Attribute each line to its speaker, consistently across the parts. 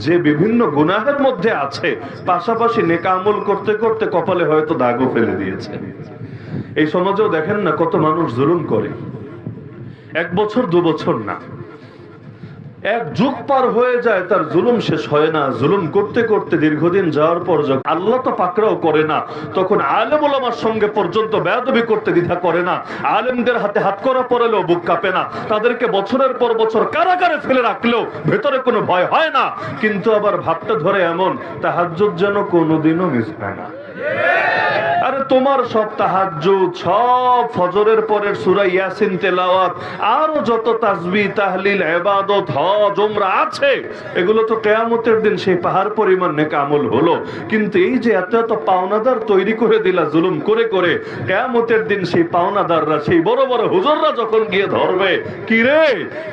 Speaker 1: যে বিভিন্ন গুনাহের মধ্যে আছে, পাশাপাশি নেকা আমল করতে করতে কপালে হয়তো দাগও ফেলে দিয়েছে। এই সমাজেও দেখেন না কত মানুষ জুলুম করে। এক বছর, দু বছর না। এক যুগ পার হয়ে যায়, তার জুলুম শেষ হয় না। জুলুম করতে করতে দীর্ঘদিন যাওয়ার পর যখন আল্লাহ তো পাকড়াও করে না, তখন আলেম ওলামার সঙ্গে পর্যন্ত বেয়াদবি করতে দ্বিধা করে না। আলেমদের হাতে হাত করা পড়ালেও বুক কাঁপে না। তাদেরকে বছরের পর বছর কারাগারে ফেলে রাখলেও ভেতরে কোনো ভয় হয় না। কিন্তু আবার ভাবটা ধরে এমন, তাহাজ্জুদ যেন কোনোদিনও মিস হয় না। তোমার সব তাহাজ্জুদ, সব ফজরের পরের সূরা ইয়াসিন তেলাওয়াত, আরও যত তাসবিহ, তাহলিল, ইবাদত, হজ, উমরা আছে, এগুলো তো কিয়ামতের দিন সেই পাহাড় পরিমাণ নেক আমল হলো। কিন্তু এই যে এত এত পাওনাদার তৈরি করে দিলা, জুলুম করে করে, কিয়ামতের দিন সেই পাওনাদাররা, সেই বড় বড় হুজুররা যখন গিয়ে ধরবে কি রে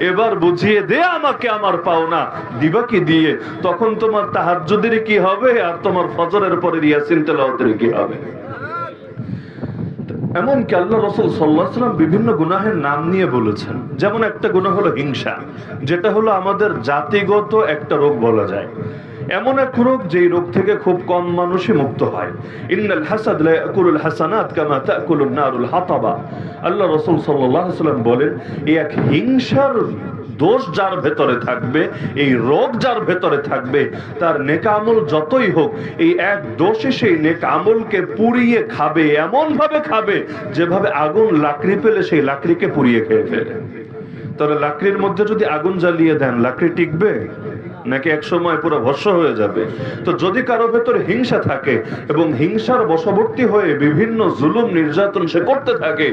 Speaker 1: এবার বুঝিয়ে দে আমাকে আমার পাওনা, দিবা কি দিয়ে? তখন তোমার তাহাজ্জুদের কি হবে আর তোমার ফজরের পরের ইয়াসিন তেলাওয়াতের কি হবে? এমনকি আল্লাহ রসুল সাল্লাহাম বিভিন্ন গুনাহের নাম নিয়ে বলেছেন। যেমন একটা গুণা হলো হিংসা, যেটা হলো আমাদের জাতিগত একটা রোগ বলা যায়। এমন এক রোগ যেই রোগ থেকে খুব কম মানুষই মুক্ত হয়। নারুল আল্লাহ বলেন, এই এক হিংসার দোষ যার ভেতরে থাকবে, এই রোগ যার ভেতরে থাকবে, তার নেকামল যতই হোক, এই এক দোষে সেই নেকামলকে পুড়িয়ে খাবে এমন ভাবে খাবে, যেভাবে আগুন লাকড়ি পেলে সেই লাকড়িকে পুড়িয়ে খেয়ে ফেলে। তাহলে লাকড়ির মধ্যে যদি আগুন জ্বালিয়ে দেন, লাকড়ি টিকবে? নাকি এক সময় পুরো ভস্য হয়ে যাবে। তো যদি কারও ভেতরে হিংসা থাকে এবং হিংসার বশবর্তী হয়ে বিভিন্ন জুলুম নির্যাতন সে করতে থাকে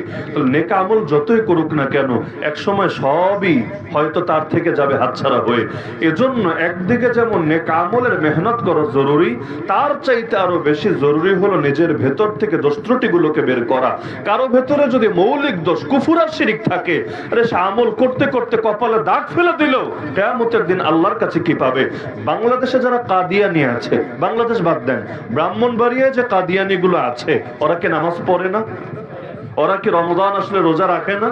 Speaker 1: নেকা আমল যতই করুক না কেন, এক সময় সবই হয়তো তার থেকে যাবে হাতছাড়া হয়ে। এজন্য একদিকে যেমন নেকা আমলের মেহনত করা জরুরি, তার চাইতে আরও বেশি জরুরি হলো নিজের ভেতর থেকে দোষ ত্রুটিগুলোকে বের করা। কারও ভেতরে যদি মৌলিক দোষ কুফুরার শিরিক থাকে, আরে সে আমল করতে করতে কপালে দাগ ফেলে দিল, কেয়ামতের দিন আল্লাহর কাছে কি পাবে বাংলাদেশে যারা কাদিয়ানি আছে, বাংলাদেশ বাদ দেন, ব্রাহ্মণবাড়িয়ায় যে কাদিয়ানি গুলো আছে, ওরা কি নামাজ পড়ে না? ওরা কি রমজান আসলে রোজা রাখে না?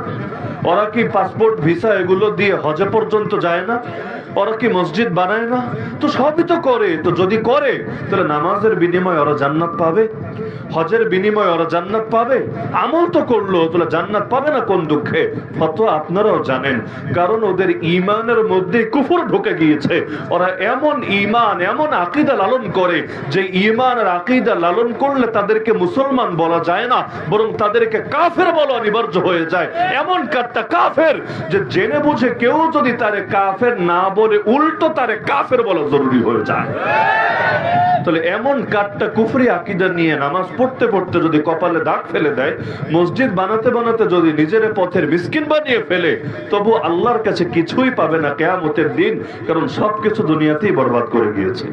Speaker 1: ওরা কি পাসপোর্ট ভিসা এগুলো দিয়ে হজে পর্যন্ত যায় না? ওরা কি মসজিদ বানায় না? তো সবই তো করে। তো যদি করে, তাহলে নামাজের বিনিময়ে ওরা জান্নাত পাবে? হজের বিনিময়ে ওরা জান্নাত পাবে? আমল তো করল, তাহলে জান্নাত পাবে না কোন দুঃখে? ফত আপনারাও জানেন। কারণ ওদের ইমানের মধ্যে কুফর ঢুকে গিয়েছে। ওরা এমন ইমান এমন আকিদা লালন করে যে ইমান আর আকিদা লালন করলে তাদেরকে মুসলমান বলা যায় না, বরং তাদেরকে কাফের বলা অনিবার্য হয়ে যায়। এমন কাটটা কাফের যে জেনে বুঝে কেউ যদি তারে কাফের না বলে উল্টো তারে কাফের বলা জরুরি হয়ে যায়। তাহলে এমন কাঠটা কুফরি আকিদা নিয়ে নামাজ পড়তে পড়তে যদি কপালে দাগ ফেলে দেয়, মসজিদ বানাতে বানাতে যদি নিজের পথের মিসকিন বানিয়ে ফেলে, তবু আল্লাহর কাছে কিছুই পাবে না কেয়ামতের দিন, কারণ সবকিছু দুনিয়াতেই বরবাদ করে গিয়েছে।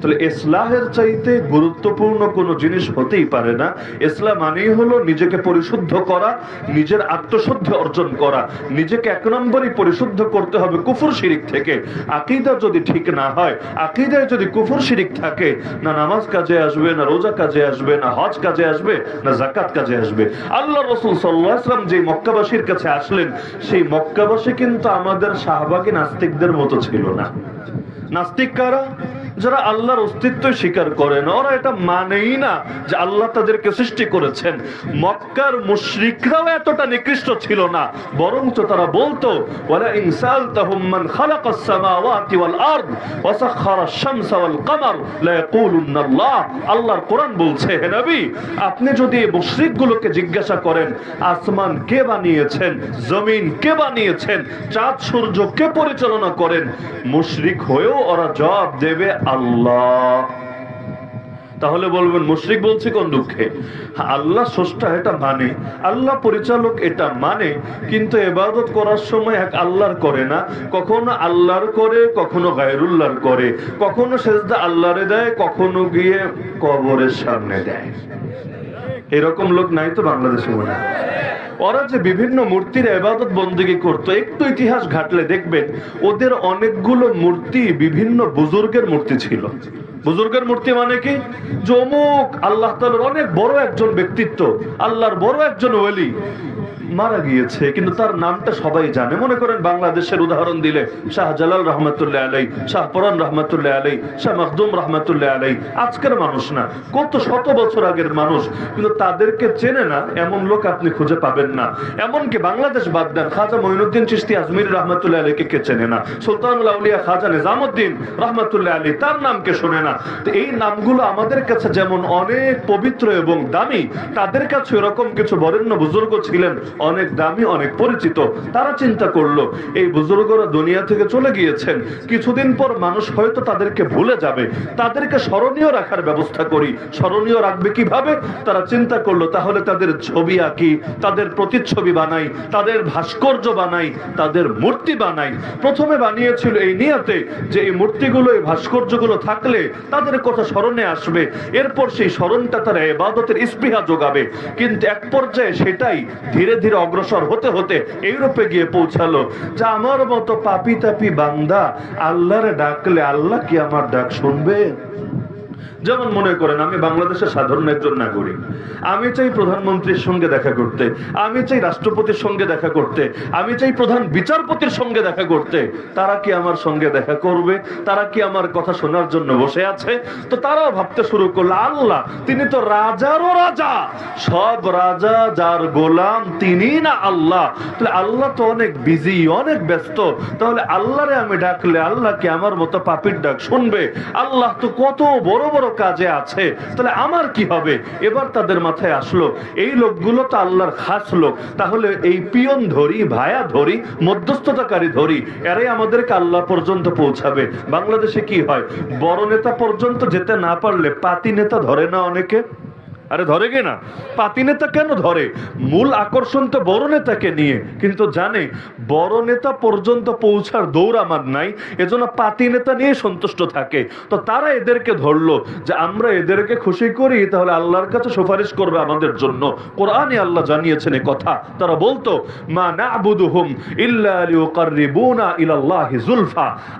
Speaker 1: তাহলে ইসলাহের চাইতে গুরুত্বপূর্ণ কোনো জিনিস হতেই পারে না। ইসলাম মানেই হলো নিজেকে পরিশুদ্ধ করা, নিজের আত্মশুদ্ধি অর্জন করা। নিজেকে এক নম্বরই পরিশুদ্ধ করতে হবে কুফুর শিরিক থেকে। আকিদা যদি ঠিক না হয়, আকিদায় যদি কুফুর শিরিক থাকে, না নামাজ কাজে আসবে, না রোজা কাজে আসবে, না হজ কাজে আসবে, না জাকাত কাজে আসবে। আল্লাহ রসুল সাল্লাহাম যে মক্কাবাসীর কাছে আসলেন, সেই মক্কাবাসী কিন্তু আমাদের শাহবাগী নাস্তিকদের মতো ছিল না। নাস্তিক কারা? যারা আল্লাহর অস্তিত্ব স্বীকার করে না ওরা এটা মানেই না যে আল্লাহ তাদেরকে সৃষ্টি করেছেন। মক্কার মুশরিকরাও এতটা নিকৃষ্ট ছিল না, বরঞ্চ তারা বলতো ওয়ালা ইনসাল তাহুম্মান খালাকাস সামাওয়াতি ওয়াল আরদ, ওয়া আশ-শামসা ওয়াল লা আল্লাহর কোরআন বলছে, হে নবী, আপনি যদি এই মুশরিকগুলোকে জিজ্ঞাসা করেন, আসমান কে বানিয়েছেন, জমিন কে বানিয়েছেন, চাঁদ সূর্য কে পরিচালনা করেন, মুশরিক হয়েও ওরা জবাব দেবে আল্লাহ। তাহলে বলবেন, মুশরিক বলছে কোন দুঃখে? আল্লাহ স্রষ্টা এটা মানে আল্লাহ পরিচালক এটা মানে কিন্তু এবাদত করার সময় এক আল্লাহর করে না। কখনো আল্লাহর করে, কখনো গায়রুল্লাহর করে। কখনো সেজদা আল্লাহরে দেয়, কখনো গিয়ে কবরের সামনে দেয়। এরকম লোক নাই তো বাংলাদেশে মনে হয়। ওরা যে বিভিন্ন মূর্তির এবাদত বন্দী করত, একটু ইতিহাস ঘাটলে দেখবেন, ওদের অনেকগুলো মূর্তি বিভিন্ন বুজুর্গের মূর্তি ছিল। বুজুর্গের মূর্তি মানে কি? জমুক আল্লাহ তালার অনেক বড় একজন ব্যক্তিত্ব, আল্লাহর বড় একজন ওলি মারা গিয়েছে, কিন্তু তার নামটা সবাই জানে। মনে করেন বাংলাদেশের উদাহরণ দিলে শাহজালাল রহমতুল্লাহ আলাই শাহ পরান রহমতুল্লাহ আলাই শাহ মখদুম রহমতুল্লাহ আলাই আজকের মানুষ না, কত শত বছর আগের মানুষ, কিন্তু তাদেরকে চেনে না, এমন লোক আপনি খুঁজে পাবেন না। এমনকি বাংলাদেশ বাদ দেন, খাজা মঈনুদ্দিন চিস্তি আজমির রহমতুল্লাহ আলীকে কে চেনে না? সুলতানুল আউলিয়া খাজা নিজামুদ্দিন রহমতুল্লাহ আলী তার নামকে শোনে না? তো এই নামগুলো আমাদের কাছে যেমন অনেক পবিত্র এবং দামি, তাদের কাছে এরকম কিছু বরেণ্য বুজুর্গ ছিলেন অনেক দামি, অনেক পরিচিত। তারা চিন্তা করল, এই বুজুর্গরা দুনিয়া থেকে চলে গিয়েছেন। কিছুদিন পর মানুষ হয়তো তাদেরকে ভুলে যাবে। তাদেরকে স্মরণীয় রাখার ব্যবস্থা করি। স্মরণীয় রাখবে কীভাবে? তারা চিন্তা করল, তাহলে তাদের ছবি আঁকি, তাদের প্রতিচ্ছবি বানাই, তাদের ভাস্কর্য বানাই, তাদের মূর্তি বানাই। প্রথমে বানিয়েছিল এই নিয়াতে যে এই মূর্তিগুলো, এই ভাস্কর্যগুলো থাকলে তাদের কথা স্মরণে আসবে। এরপর সেই স্মরণটা তারা এবাদতের স্পৃহা যোগাবে। কিন্তু এক পর্যায়ে সেটাই ধীরে ধীরে অগ্রসর হতে হতে ইউরোপে গিয়ে পৌঁছালো। যে আমার মতো পাপি তাপি বান্দা আল্লাহরে ডাকলে আল্লাহ কি আমার ডাক শুনবে? যেমন মনে করেন, আমি বাংলাদেশের সাধারণ একজন নাগরিক। আমি চাই প্রধানমন্ত্রীর সঙ্গে দেখা করতে, আমি চাই রাষ্ট্রপতির সঙ্গে দেখা করতে, আমি চাই প্রধান বিচারপতির সঙ্গে দেখা করতে। তারা কি আমার সঙ্গে দেখা করবে? তারা কি আমার কথা শোনার জন্য বসে আছে? তো তারাও ভাবতে শুরু করল, আল্লাহ, তিনি তো রাজারও রাজা। সব রাজা যার গোলাম তিনি না আল্লাহ। তাহলে আল্লাহ তো অনেক বিজি অনেক ব্যস্ত। তাহলে আল্লাহরে আমি ডাকলে আল্লাহ কি আমার মতো পাপির ডাক শুনবে? আল্লাহ তো কত বড় বড় কাজে আছে। তাহলে আমার কি হবে? এবার তাদের মাথায় আসলো, এই লোকগুলো তো আল্লাহর খাস লোক। তাহলে এই পিয়ন ধরি, ভায়া ধরি, মধ্যস্থতাকারী ধরি, এরাই আমাদেরকে আল্লাহ পর্যন্ত পৌঁছাবে। বাংলাদেশে কি হয়? বড় নেতা পর্যন্ত যেতে না পারলে পাতি নেতা ধরে না অনেকে। আরে ধরে কে না? পাতি নেতা কেন ধরে? মূল আকর্ষণ তো বড় নেতাকে নিয়ে। কিন্তু জানে, বড় নেতা পর্যন্ত পৌঁছার দৌড় আমার নাই, এজন্য পাতি নেতা নিয়ে সন্তুষ্ট থাকে। তো তারা এদেরকে ধরলো যে আমরা এদেরকে খুশি করি, তাহলে আল্লাহর কাছে সুপারিশ করবে আমাদের জন্য। কোরআনে আল্লাহ জানিয়েছেন এ কথা। তারা বলতো, মা নাবুদুহুম ইল্লা লিউকাররিবুনা ইলাল্লাহি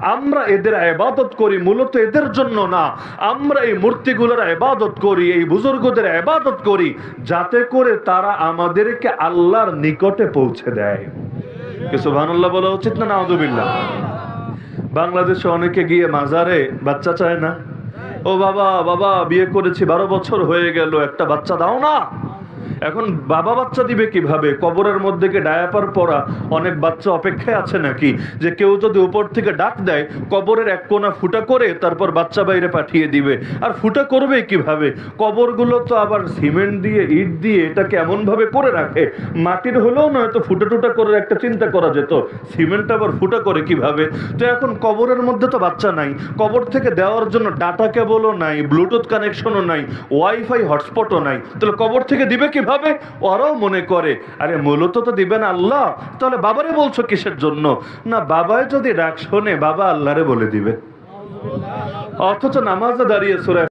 Speaker 1: আমরা এদের ইবাদত করি মূলত এদের জন্য না। আমরা এই মূর্তিগুলোর ইবাদত করি, এই বুজুর্গদের ইবাদত করি যাতে করে তারা আমাদেরকে আল্লাহর নিকটে পৌঁছে দেয়। সুবহানাল্লাহ বলা উচিত না নাউযুবিল্লাহ বাংলাদেশে অনেকে গিয়ে মাজারে বাচ্চা চায় না। ও বাবা বাবা, বিয়ে করেছি, বারো বছর হয়ে গেল, একটা বাচ্চা দাও না। এখন বাবা বাচ্চা দিবে কীভাবে? কবরের মধ্যে কে ডায়াপার পরা অনেক বাচ্চা অপেক্ষায় আছে নাকি? যে কেউ যদি উপর থেকে ডাক দেয়, কবরের এক কোণা ফুটা করে তারপর বাচ্চা বাইরে পাঠিয়ে দিবে। আর ফুটা করবে কীভাবে? কবরগুলো তো আবার সিমেন্ট দিয়ে, ইট দিয়ে এটাকে এমন ভাবে করে রাখে। মাটির হলেও নয় তো ফুটা টুটা করে একটা চিন্তা করা যেত। সিমেন্ট আবার ফুটা করে কীভাবে? তো এখন কবরের মধ্যে তো বাচ্চা নাই। কবর থেকে দেওয়ার জন্য ডাটা কেবলও নাই, ব্লুটুথ কানেকশনও নাই, ওয়াইফাই হটস্পটও নাই। তাহলে কবর থেকে দিবে কীভাবে? ওরাও মনে করে, আরে মূলত তো দিবেন আল্লাহ, তাহলে বাবারে বলছো কিসের জন্য? না, বাবায় যদি ডাক শোনে, বাবা আল্লাহরে বলে দিবে। অথচ নামাজে দাঁড়িয়ে সুরায়